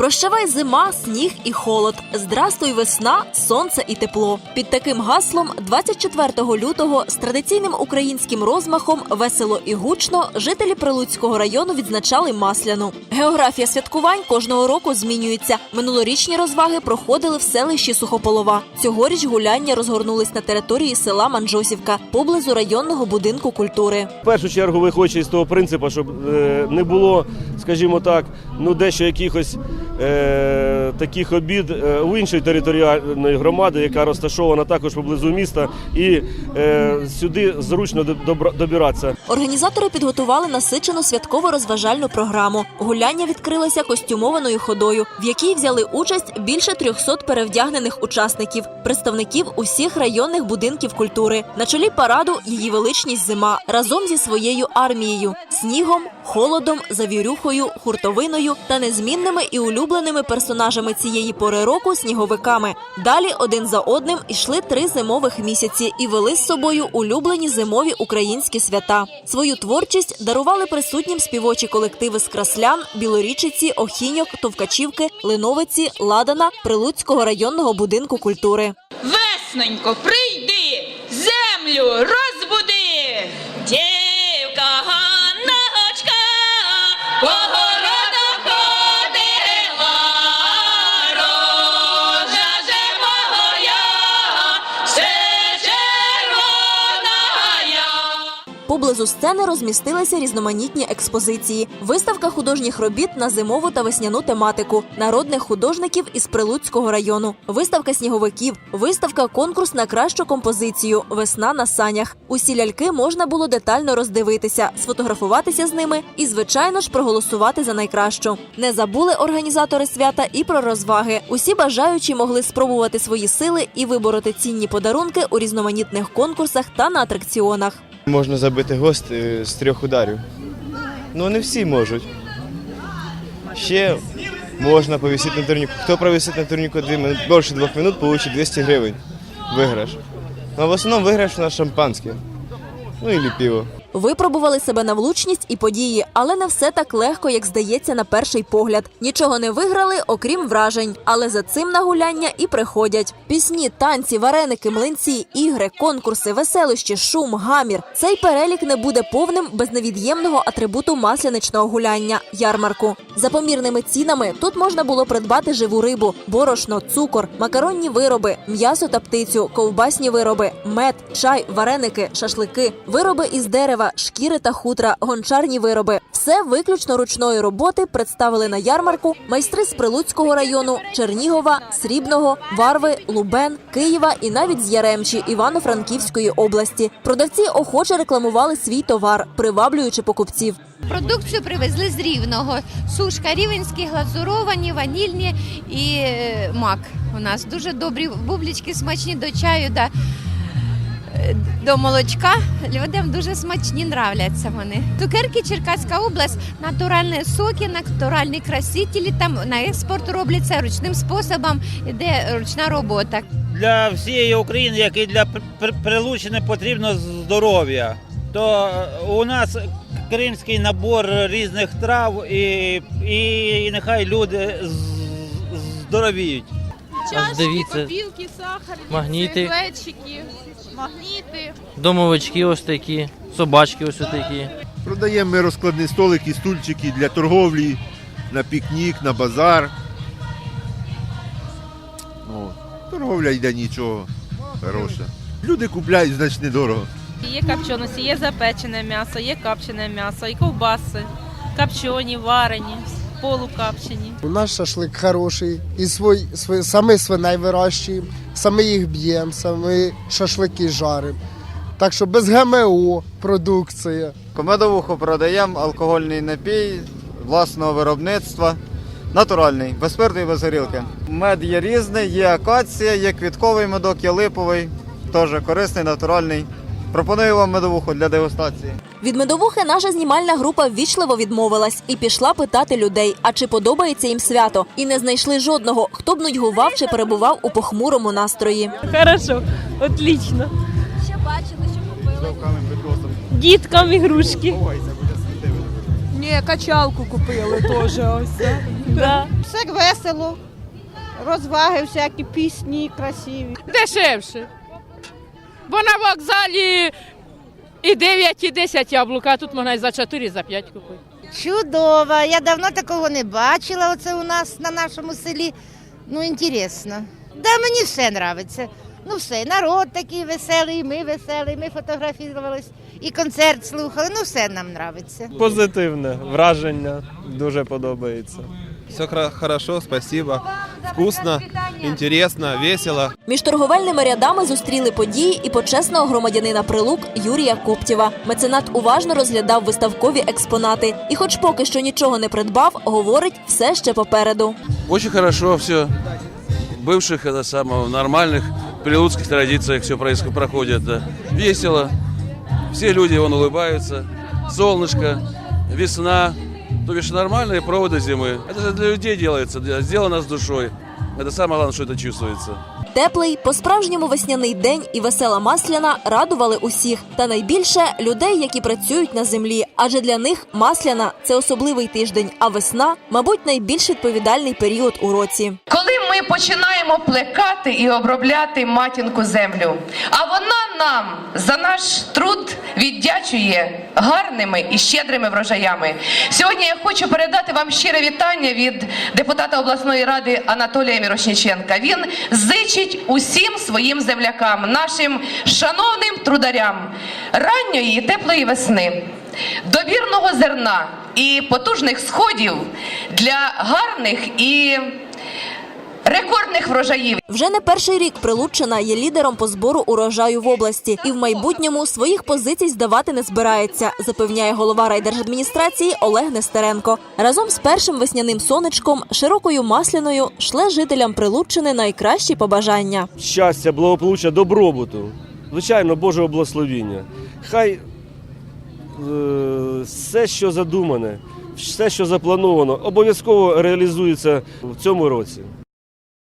Прощавай зима, сніг і холод. Здрастуй весна, сонце і тепло. Під таким гаслом 24 лютого з традиційним українським розмахом весело і гучно жителі Прилуцького району відзначали масляну. Географія святкувань кожного року змінюється. Минулорічні розваги проходили в селищі Сухополова. Цьогоріч гуляння розгорнулись на території села Манджосівка поблизу районного будинку культури. В першу чергу виходячи з того принципу, щоб е, не було, скажімо так, ну дещо якихось таких обід е, у іншої територіальної громади, яка розташована також поблизу міста, і е, сюди зручно до- добиратися. Організатори підготували насичену святково-розважальну програму. Гуляння відкрилося костюмованою ходою, в якій взяли участь більше 300 перевдягнених учасників, представників усіх районних будинків культури. На чолі параду її величність зима разом зі своєю армією, снігом, холодом, завірюхою, хуртовиною та незмінними і улюбленими персонажами цієї пори року сніговиками. Далі один за одним йшли три зимових місяці і вели з собою улюблені зимові українські свята. Свою творчість дарували присутнім співочі колективи з Краслян, Білорічиці, Охіньок, Товкачівки, Линовиці, Ладана, Прилуцького районного будинку культури. Весненько, прийди, землю розбуди. Поблизу сцени розмістилися різноманітні експозиції, виставка художніх робіт на зимову та весняну тематику, народних художників із Прилуцького району, виставка сніговиків, виставка конкурс на кращу композицію Весна на санях. Усі ляльки можна було детально роздивитися, сфотографуватися з ними і, звичайно ж, проголосувати за найкращу. Не забули організатори свята і про розваги. Усі бажаючі могли спробувати свої сили і вибороти цінні подарунки у різноманітних конкурсах та на атракціонах. Можна забити гост е, з трьох ударів. Ну, не всі можуть. Ще можна повісити на турніку. Хто провісить на турніку більше двох хвилин, получить 200 гривень. Виграш. Ну, в основному виграш у нас шампанське. Ну і пиво. Випробували себе на влучність і події, але не все так легко, як здається на перший погляд. Нічого не виграли, окрім вражень. Але за цим на гуляння і приходять. Пісні, танці, вареники, млинці, ігри, конкурси, веселощі, шум, гамір. Цей перелік не буде повним без невід'ємного атрибуту масляничного гуляння ярмарку. За помірними цінами тут можна було придбати живу рибу, борошно, цукор, макаронні вироби, м'ясо та птицю, ковбасні вироби, мед, чай, вареники, шашлики, вироби із дерева, шкіри та хутра, гончарні вироби. Все виключно ручної роботи представили на ярмарку майстри з Прилуцького району, Чернігова, Срібного, Варви, Лубен, Києва і навіть з Яремчі Івано-Франківської області. Продавці охоче рекламували свій товар, приваблюючи покупців. Продукцію привезли з рівного. Сушка рівенські, глазуровані, ванільні і е, мак. У нас дуже добрі бублічки смачні до чаю, да, до молочка. Людям дуже смачні, нравляться вони. Цукерки Черкаська область, натуральні соки, натуральні красителі. Там на експорт робляться ручним способом, іде ручна робота. для всієї України, як і для Пр- Пр- потрібно здоров'я. То е, у нас кримський набор різних трав, і, і нехай люди з- здоровіють. Чашки, дивіться, копілки, сахарниці, магніти. глечики, магніти. Домовички ось такі, собачки ось такі. Продаємо ми розкладні столики, стульчики для торговлі, на пікнік, на базар. О, торговля йде нічого. Хороша. Люди купляють, значить недорого. Є копченості, є запечене м'ясо, є копчене м'ясо, і ковбаси, копчені, варені, полукопчені. У нас шашлик хороший, і свой, свой, самі свиней вирощуємо, самі їх б'ємо, самі шашлики жаримо. Так що без ГМО продукція. Комедовуху продаємо алкогольний напій власного виробництва. Натуральний, без спирту і без горілки. Мед є різний, є акація, є квітковий медок, є липовий, теж корисний, натуральний. Пропоную вам медовуху для дегустації. Від медовухи наша знімальна група ввічливо відмовилась і пішла питати людей, а чи подобається їм свято, і не знайшли жодного, хто б нудьгував чи перебував у похмурому настрої. Хорошо, отлично. Що бачили, що купили? Діткам ігрушки. Ні, качалку купили теж ось. Да. Все весело, розваги, всякі пісні красиві. Дешевше. Бо на вокзалі і 9, і 10 яблук, а тут можна і за 4, і за 5 купити. Чудово, я давно такого не бачила. Оце у нас на нашому селі. Ну, інтересно. Да, мені все подобається. Ну все, народ такий веселий, ми веселі, ми фотографувались, і концерт слухали. Ну все нам подобається. Позитивне враження, дуже подобається. Все хорошо, спасибо. Вкусно, интересно, весело. Між торговельними рядами зустріли події і почесного громадянина Прилук Юрія Коптєва. Меценат уважно розглядав виставкові експонати. І, хоч поки що нічого не придбав, говорить все ще попереду. Очень хорошо все. Бывших, это самое, в нормальных прилуцких традициях все происходит, проходит. да. Весело. Все люди вон улыбаются. Солнышко, весна. То бишь нормальные проводы зимы. Это же для людей делается, для- сделано с душой. Это самое главное, что это чувствуется. Теплий, по-справжньому весняний день і весела масляна радували усіх. Та найбільше людей, які працюють на землі. Адже для них масляна це особливий тиждень, а весна, мабуть, найбільш відповідальний період у році. Коли ми починаємо плекати і обробляти матінку землю, а вона нам за наш труд віддячує гарними і щедрими врожаями. Сьогодні я хочу передати вам щире вітання від депутата обласної ради Анатолія Мірошніченка. Він зичить усім своїм землякам, нашим шановним трударям ранньої теплої весни. Добірного зерна і потужних сходів для гарних і рекордних врожаїв. Вже не перший рік Прилуччина є лідером по збору урожаю в області і в майбутньому своїх позицій здавати не збирається, запевняє голова райдержадміністрації Олег Нестеренко. Разом з першим весняним сонечком, широкою масляною шле жителям Прилуччини найкращі побажання. щастя, благополуччя, добробуту, звичайно, Божого благословіння. Хай е, все, що задумане, все, що заплановано, обов'язково реалізується в цьому році.